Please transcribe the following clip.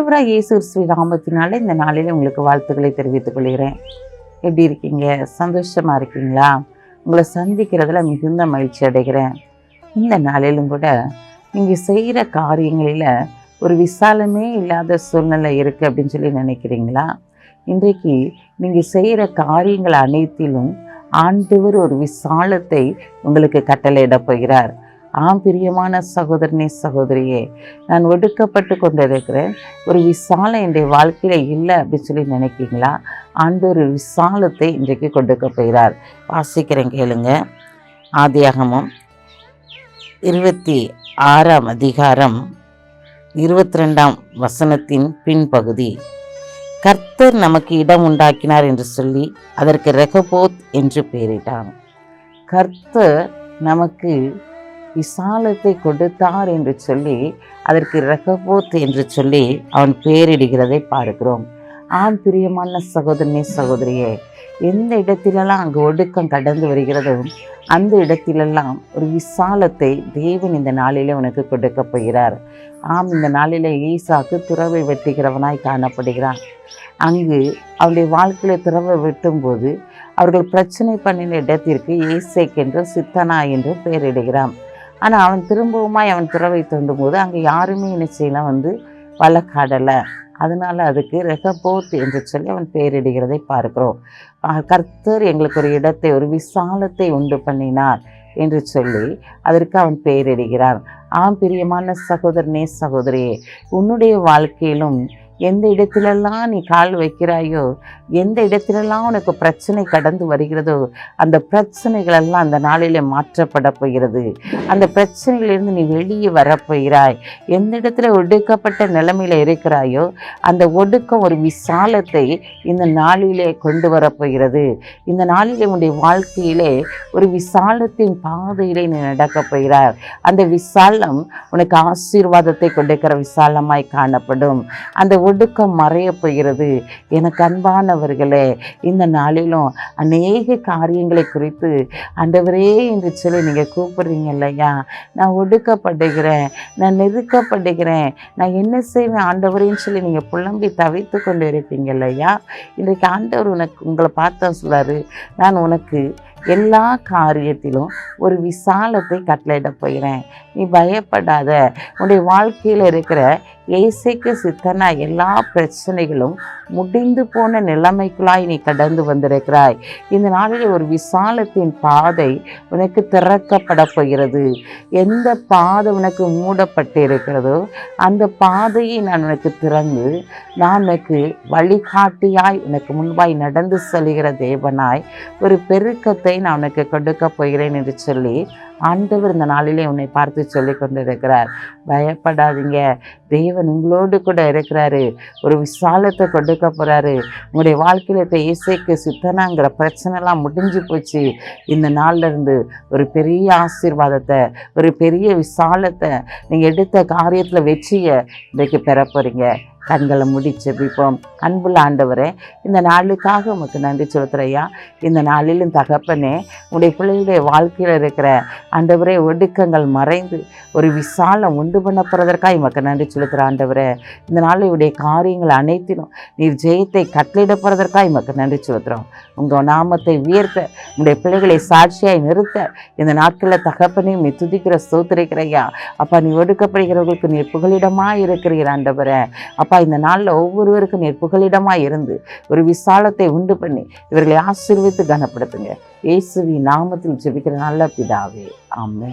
ஆண்டவராக இயேசு ஸ்ரீ ராமத்தினால இந்த நாளில் உங்களுக்கு வாழ்த்துக்களை தெரிவித்துக் கொள்கிறேன். எப்படி இருக்கீங்க? சந்தோஷமா இருக்கீங்களா? உங்களை சந்திக்கிறதுல மிகுந்த மகிழ்ச்சி அடைகிறேன். இந்த நாளிலும் கூட நீங்கள் செய்கிற காரியங்களில் ஒரு விசாலமே இல்லாத சூழ்நிலை இருக்குது அப்படின்னு சொல்லி நினைக்கிறீங்களா? இன்றைக்கு நீங்கள் செய்கிற காரியங்கள் அனைத்திலும் ஆண்டவர் ஒரு விசாலத்தை உங்களுக்கு கட்டளையிடப் போகிறார். ஆம் பிரியமான சகோதரனே சகோதரியே நான் ஒடுக்கப்பட்டு கொண்டிருக்கிறேன். ஒரு விசாலம் என்னுடைய வாழ்க்கையில் இல்லை அப்படின்னு சொல்லி நினைக்கிறீங்களா? அந்த ஒரு விசாலத்தை இன்றைக்கு கொடுக்க போகிறார். வாசிக்கிறேன் கேளுங்க. ஆதியாகமும் இருபத்தி ஆறாம் அதிகாரம் இருபத்தி ரெண்டாம் வசனத்தின் பின்பகுதி. கர்த்தர் நமக்கு இடம் உண்டாக்கினார் என்று சொல்லி அதற்கு ரெகபோத் என்று பெயரிட்டான். கர்த்தர் நமக்கு விசாலத்தை கொடுத்தார் என்று சொல்லி அதற்கு ரெகபோத் என்று சொல்லி அவன் பெயரிடுகிறதை பார்க்கிறோம். ஆம் பிரியமான சகோதரனே சகோதரியே எந்த இடத்திலெல்லாம் அங்கு ஒடுக்கம் கடந்து வருகிறதோ அந்த இடத்திலெல்லாம் ஒரு விசாலத்தை தேவன் இந்த நாளிலே உனக்கு கொடுக்க போகிறார். ஆம் இந்த நாளிலே ஈசாக்கு துறவை வெட்டுகிறவனாய் காணப்படுகிறான். அங்கு அவருடைய வாழ்க்கையில துறவை வெட்டும்போது அவர்கள் பிரச்சனை பண்ணின இடத்திற்கு ஏசேக் என்று சித்தனா என்று பெயரிடுகிறான். ஆனால் அவன் திரும்பவுமாய் அவன் துறவை தோண்டும் போது அங்கே யாருமே என்ன செய்யலாம் வந்து வழக்காடலை. அதனால் அதுக்கு ரெகபோத் என்று சொல்லி அவன் பெயரிடுகிறதை பார்க்கிறோம். கர்த்தர் எங்களுக்கு ஒரு இடத்தை ஒரு விசாலத்தை உண்டு பண்ணினார் என்று சொல்லி அதற்கு அவன் பெயரிடுகிறான் ஆம் பிரியமான சகோதரனே சகோதரியே உன்னுடைய வாழ்க்கையிலும் எந்த இடத்திலெல்லாம் நீ கால் வைக்கிறாயோ எந்த இடத்திலெல்லாம் உனக்கு பிரச்சனை கடந்து வருகிறதோ அந்த பிரச்சனைகளெல்லாம் அந்த நாளில் மாற்றப்பட போகிறது. அந்த பிரச்சனைகளிலிருந்து நீ வெளியே வரப்போகிறாய் எந்த இடத்துல ஒடுக்கப்பட்ட நிலைமையில இருக்கிறாயோ அந்த ஒடுக்கம் ஒரு விசாலத்தை இந்த நாளிலே கொண்டு வரப்போகிறது இந்த நாளிலே உன்னுடைய வாழ்க்கையிலே ஒரு விசாலத்தின் பாதையிலே நீ நடக்கப் போகிறார் அந்த விசாலம் உனக்கு ஆசீர்வாதத்தை கொடுக்கிற விசாலமாய் காணப்படும். அந்த ஒடுக்கம் மறைய போகிறது எனக்கு அன்பானவர்களே இந்த நாளிலும் அநேக காரியங்களை குறித்து ஆண்டவரே என்று சொல்லி நீங்கள் கூப்பிட்றீங்க இல்லையா? நான் ஒடுக்கப்படுகிறேன் நான் நெருக்கப்படுகிறேன் நான் என்ன செய்வேன் ஆண்டவரேன்னு சொல்லி நீங்கள் புலம்பி தவித்து கொண்டு இருப்பீங்க இல்லையா? இன்றைக்கு ஆண்டவர் உனக்கு உங்களை பார்த்தா சொல்லாரு நான் உனக்கு எல்லா காரியத்திலும் ஒரு விசாலத்தை கட்டளையிட போகிறேன். நீ பயப்படாத. உன்னுடைய வாழ்க்கையில் இருக்கிற இயேசைக்கு சித்தனா எல்லா பிரச்சனைகளும் முடிந்து போன நிலைமைக்குள்ளாய் நீ கடந்து வந்திருக்கிறாய். இந்த நாளில் ஒரு விசாலத்தின் பாதை உனக்கு திறக்கப்பட போகிறது. எந்த பாதை உனக்கு மூடப்பட்டு இருக்கிறதோ அந்த பாதையை நான் உனக்கு திறந்து நான் உனக்கு வழிகாட்டியாய் உனக்கு முன்பாய் நடந்து செல்கிற தேவனாய் ஒரு பெருக்கத்தை நான் உனக்கு கொடுக்க போகிறேன் என்று சொல்லி ஆண்டவர் இந்த நாளிலே உன்னை பார்த்து சொல்லி கொண்டிருக்கிறார். பயப்படாதீங்க. தேவன் உங்களோடு கூட இருக்கிறாரு. ஒரு விசாலத்தை கொடுக்க போறாரு. உங்களுடைய வாழ்க்கையில் இருக்க இசைக்கு சித்தனாங்கிற பிரச்சனைலாம் முடிஞ்சு போச்சு. இந்த நாள்ல இருந்து ஒரு பெரிய ஆசீர்வாதத்தை ஒரு பெரிய விசாலத்தை நீங்கள் எடுத்த காரியத்தில் வெற்றியை இன்றைக்கு பெற போகிறீங்க கண்களை முடி ஜெபிப்போம் அன்புள்ள ஆண்டவரே இந்த நாளுக்காக உமக்கு நன்றி செலுத்துறையா இந்த நாளிலும் தகப்பனே உடைய பிள்ளைகளுடைய வாழ்க்கையில் இருக்கிற ஆண்டவரே ஒடுக்கங்கள் மறைந்து ஒரு விசாலம் உண்டு பண்ணப்படுறதற்காக போகிறதற்காக உமக்கு நன்றி செலுத்துகிற ஆண்டவரே. இந்த நாளுடைய காரியங்கள் அனைத்திலும் நீர் ஜெயத்தை கட்டளிடப்படுறதற்காக போகிறதற்காக உமக்கு நன்றி செலுத்துகிறோம் உங்கள் நாமத்தை உயர்த்த உடைய பிள்ளைகளை சாட்சியாய் நிறுத்த இந்த நாட்களில் தகப்பனையும் நீ துதிக்கிற ஸ்தோத்திரிக்கிறையா அப்பா நீ ஒடுக்கப்படுகிறவர்களுக்கு நீர் புகலிடமாக இருக்கிறீர் ஆண்டவரே. அப்போ அப்பா இந்த நாளில் ஒவ்வொருவருக்கும் நீர் புகலிடமாக இருந்து ஒரு விசாலத்தை உண்டு பண்ணி இவர்களை ஆசீர்வித்து கனப்படுத்துங்க. இயேசுவி நாமத்தில் ஜெபிக்கிற நல்ல பிதாவே ஆமே